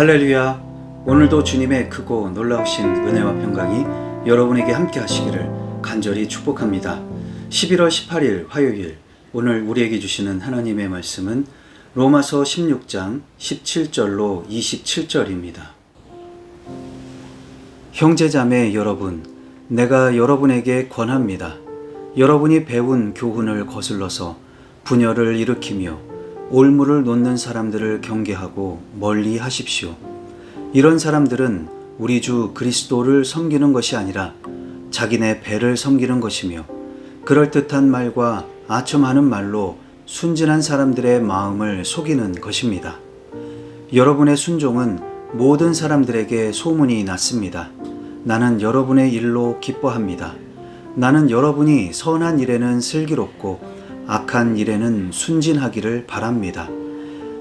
할렐루야. 오늘도 주님의 크고 놀라우신 은혜와 평강이 여러분에게 함께 하시기를 간절히 축복합니다. 11월 18일 화요일 오늘 우리에게 주시는 하나님의 말씀은 로마서 16장 17절로 27절입니다. 형제자매 여러분, 내가 여러분에게 권합니다. 여러분이 배운 교훈을 거슬러서 분열을 일으키며 올무를 놓는 사람들을 경계하고 멀리 하십시오. 이런 사람들은 우리 주 그리스도를 섬기는 것이 아니라 자기네 배를 섬기는 것이며 그럴듯한 말과 아첨하는 말로 순진한 사람들의 마음을 속이는 것입니다. 여러분의 순종은 모든 사람들에게 소문이 났습니다. 나는 여러분의 일로 기뻐합니다. 나는 여러분이 선한 일에는 슬기롭고 악한 일에는 순진하기를 바랍니다.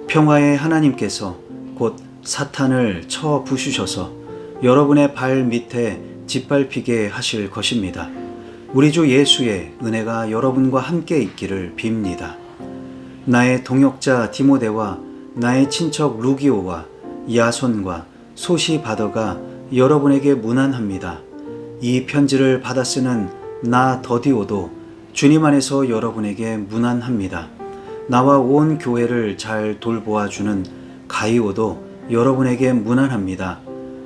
평화의 하나님께서 곧 사탄을 쳐 부수셔서 여러분의 발 밑에 짓밟히게 하실 것입니다. 우리 주 예수의 은혜가 여러분과 함께 있기를 빕니다. 나의 동역자 디모데와 나의 친척 루기오와 야손과 소시 바더가 여러분에게 문안합니다. 이 편지를 받아 쓰는 나 더디오도 주님 안에서 여러분에게 문안합니다. 나와 온 교회를 잘 돌보아 주는 가이오도 여러분에게 문안합니다.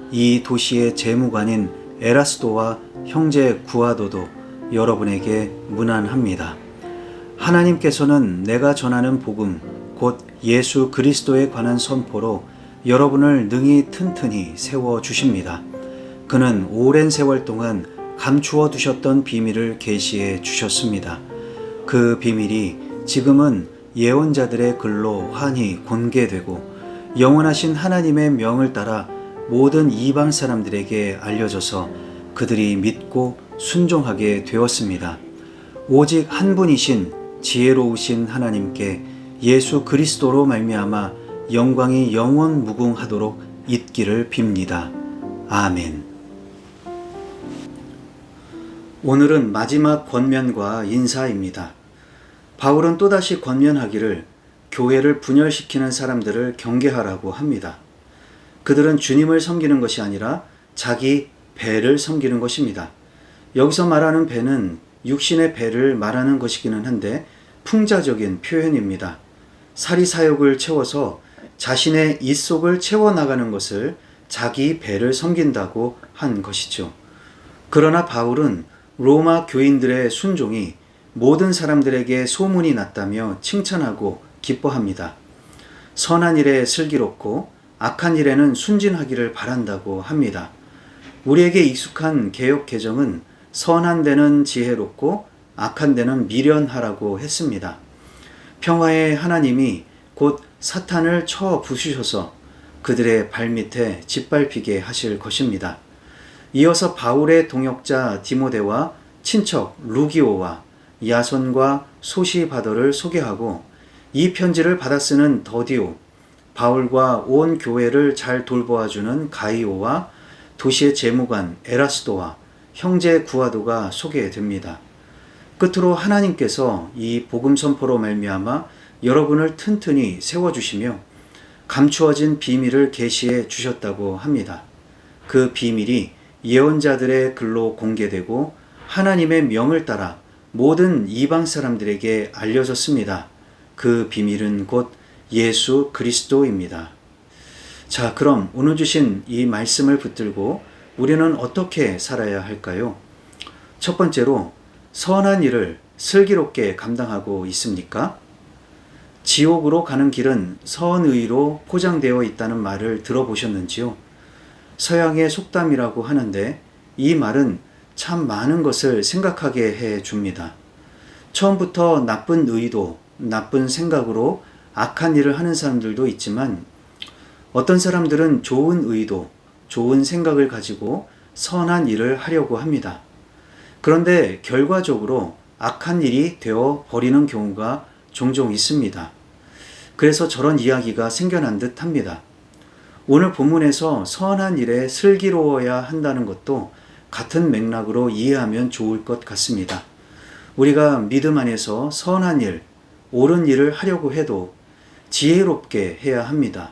이 도시의 재무관인 에라스도와 형제 구아도도 여러분에게 문안합니다. 하나님께서는 내가 전하는 복음, 곧 예수 그리스도에 관한 선포로 여러분을 능히 튼튼히 세워 주십니다. 그는 오랜 세월 동안 감추어 두셨던 비밀을 계시해 주셨습니다. 그 비밀이 지금은 예언자들의 글로 환히 공개되고 영원하신 하나님의 명을 따라 모든 이방 사람들에게 알려져서 그들이 믿고 순종하게 되었습니다. 오직 한 분이신 지혜로우신 하나님께 예수 그리스도로 말미암아 영광이 영원 무궁하도록 있기를 빕니다. 아멘. 오늘은 마지막 권면과 인사입니다. 바울은 또다시 권면하기를 교회를 분열시키는 사람들을 경계하라고 합니다. 그들은 주님을 섬기는 것이 아니라 자기 배를 섬기는 것입니다. 여기서 말하는 배는 육신의 배를 말하는 것이기는 한데 풍자적인 표현입니다. 사리 사욕을 채워서 자신의 입속을 채워 나가는 것을 자기 배를 섬긴다고 한 것이죠. 그러나 바울은 로마 교인들의 순종이 모든 사람들에게 소문이 났다며 칭찬하고 기뻐합니다. 선한 일에 슬기롭고 악한 일에는 순진하기를 바란다고 합니다. 우리에게 익숙한 개혁 개정은 선한 데는 지혜롭고 악한 데는 미련하라고 했습니다. 평화의 하나님이 곧 사탄을 쳐 부수셔서 그들의 발밑에 짓밟히게 하실 것입니다. 이어서 바울의 동역자 디모데와 친척 루기오와 야손과 소시바더를 소개하고 이 편지를 받아 쓰는 더디오, 바울과 온 교회를 잘 돌보아 주는 가이오와 도시의 재무관 에라스도와 형제 구아도가 소개됩니다. 끝으로 하나님께서 이 복음 선포로 말미암아 여러분을 튼튼히 세워 주시며 감추어진 비밀을 계시해 주셨다고 합니다. 그 비밀이 예언자들의 글로 공개되고 하나님의 명을 따라 모든 이방 사람들에게 알려졌습니다. 그 비밀은 곧 예수 그리스도입니다. 자, 그럼 오늘 주신 이 말씀을 붙들고 우리는 어떻게 살아야 할까요? 첫 번째로 선한 일을 슬기롭게 감당하고 있습니까? 지옥으로 가는 길은 선의로 포장되어 있다는 말을 들어보셨는지요? 서양의 속담이라고 하는데 이 말은 참 많은 것을 생각하게 해 줍니다. 처음부터 나쁜 의도, 나쁜 생각으로 악한 일을 하는 사람들도 있지만 어떤 사람들은 좋은 의도, 좋은 생각을 가지고 선한 일을 하려고 합니다. 그런데 결과적으로 악한 일이 되어 버리는 경우가 종종 있습니다. 그래서 저런 이야기가 생겨난 듯 합니다. 오늘 본문에서 선한 일에 슬기로워야 한다는 것도 같은 맥락으로 이해하면 좋을 것 같습니다. 우리가 믿음 안에서 선한 일, 옳은 일을 하려고 해도 지혜롭게 해야 합니다.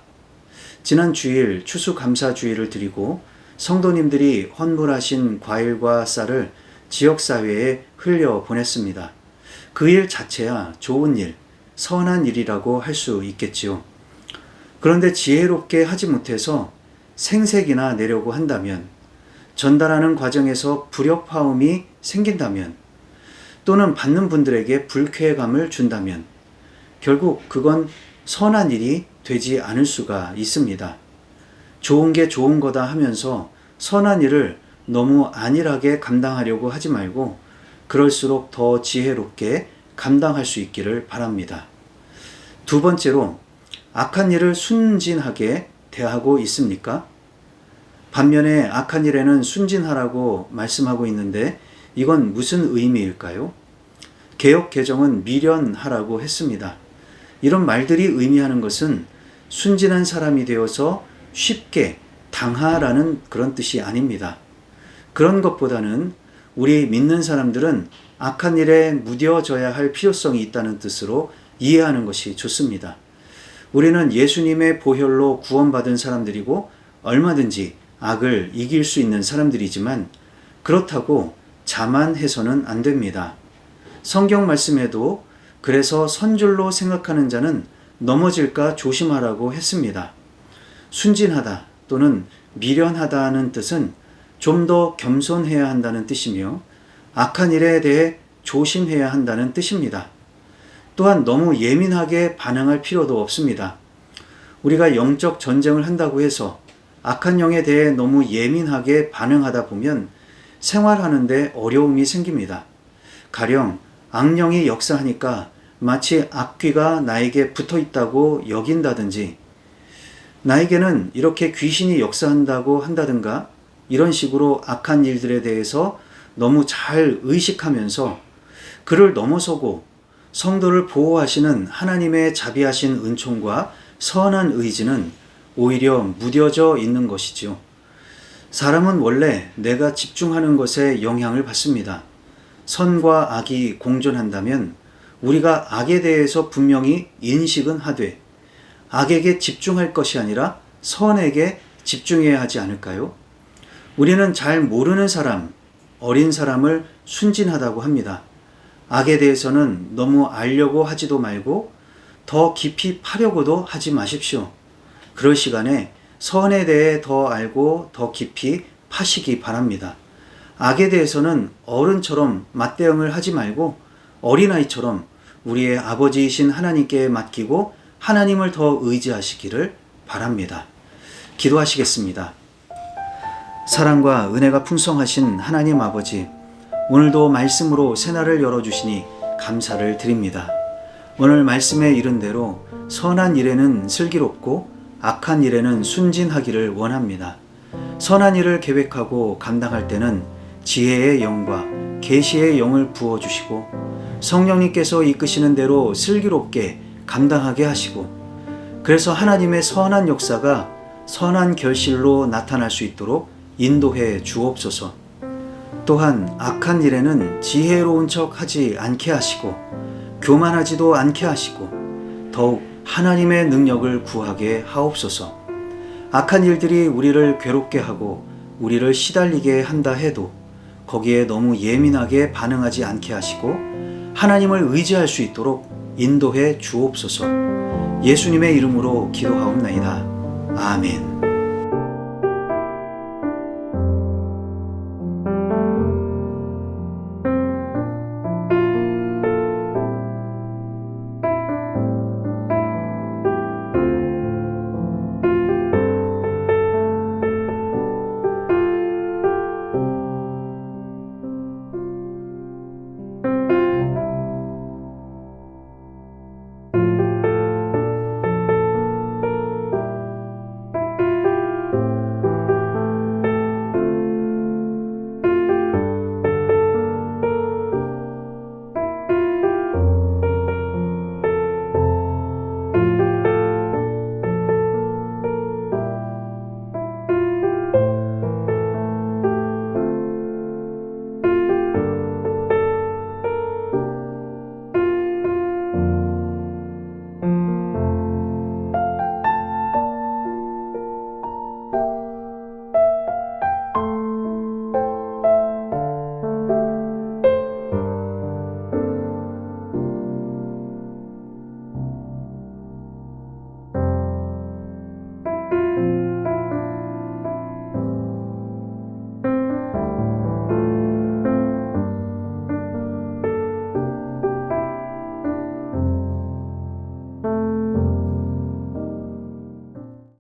지난 주일 추수감사주의를 드리고 성도님들이 헌물하신 과일과 쌀을 지역사회에 흘려 보냈습니다. 그 일 자체야 좋은 일, 선한 일이라고 할 수 있겠지요. 그런데 지혜롭게 하지 못해서 생색이나 내려고 한다면, 전달하는 과정에서 불협화음이 생긴다면, 또는 받는 분들에게 불쾌감을 준다면, 결국 그건 선한 일이 되지 않을 수가 있습니다. 좋은 게 좋은 거다 하면서 선한 일을 너무 안일하게 감당하려고 하지 말고 그럴수록 더 지혜롭게 감당할 수 있기를 바랍니다. 두 번째로 악한 일을 순진하게 대하고 있습니까? 반면에 악한 일에는 순진하라고 말씀하고 있는데 이건 무슨 의미일까요? 개혁 개정은 미련하라고 했습니다. 이런 말들이 의미하는 것은 순진한 사람이 되어서 쉽게 당하라는 그런 뜻이 아닙니다. 그런 것보다는 우리 믿는 사람들은 악한 일에 무뎌져야 할 필요성이 있다는 뜻으로 이해하는 것이 좋습니다. 우리는 예수님의 보혈로 구원받은 사람들이고 얼마든지 악을 이길 수 있는 사람들이지만 그렇다고 자만해서는 안 됩니다. 성경 말씀에도 그래서 선줄로 생각하는 자는 넘어질까 조심하라고 했습니다. 순진하다 또는 미련하다는 뜻은 좀 더 겸손해야 한다는 뜻이며 악한 일에 대해 조심해야 한다는 뜻입니다. 또한 너무 예민하게 반응할 필요도 없습니다. 우리가 영적 전쟁을 한다고 해서 악한 영에 대해 너무 예민하게 반응하다 보면 생활하는데 어려움이 생깁니다. 가령 악령이 역사하니까 마치 악귀가 나에게 붙어 있다고 여긴다든지 나에게는 이렇게 귀신이 역사한다고 한다든가 이런 식으로 악한 일들에 대해서 너무 잘 의식하면서 그를 넘어서고 성도를 보호하시는 하나님의 자비하신 은총과 선한 의지는 오히려 무뎌져 있는 것이지요. 사람은 원래 내가 집중하는 것에 영향을 받습니다. 선과 악이 공존한다면 우리가 악에 대해서 분명히 인식은 하되 악에게 집중할 것이 아니라 선에게 집중해야 하지 않을까요? 우리는 잘 모르는 사람, 어린 사람을 순진하다고 합니다. 악에 대해서는 너무 알려고 하지도 말고 더 깊이 파려고도 하지 마십시오. 그럴 시간에 선에 대해 더 알고 더 깊이 파시기 바랍니다. 악에 대해서는 어른처럼 맞대응을 하지 말고 어린아이처럼 우리의 아버지이신 하나님께 맡기고 하나님을 더 의지하시기를 바랍니다. 기도하시겠습니다. 사랑과 은혜가 풍성하신 하나님 아버지, 오늘도 말씀으로 새날을 열어주시니 감사를 드립니다. 오늘 말씀에 이른 대로 선한 일에는 슬기롭고 악한 일에는 순진하기를 원합니다. 선한 일을 계획하고 감당할 때는 지혜의 영과 계시의 영을 부어 주시고 성령님께서 이끄시는 대로 슬기롭게 감당하게 하시고 그래서 하나님의 선한 역사가 선한 결실로 나타날 수 있도록 인도해 주옵소서. 또한 악한 일에는 지혜로운 척 하지 않게 하시고 교만하지도 않게 하시고 더욱 하나님의 능력을 구하게 하옵소서. 악한 일들이 우리를 괴롭게 하고 우리를 시달리게 한다 해도 거기에 너무 예민하게 반응하지 않게 하시고 하나님을 의지할 수 있도록 인도해 주옵소서. 예수님의 이름으로 기도하옵나이다. 아멘.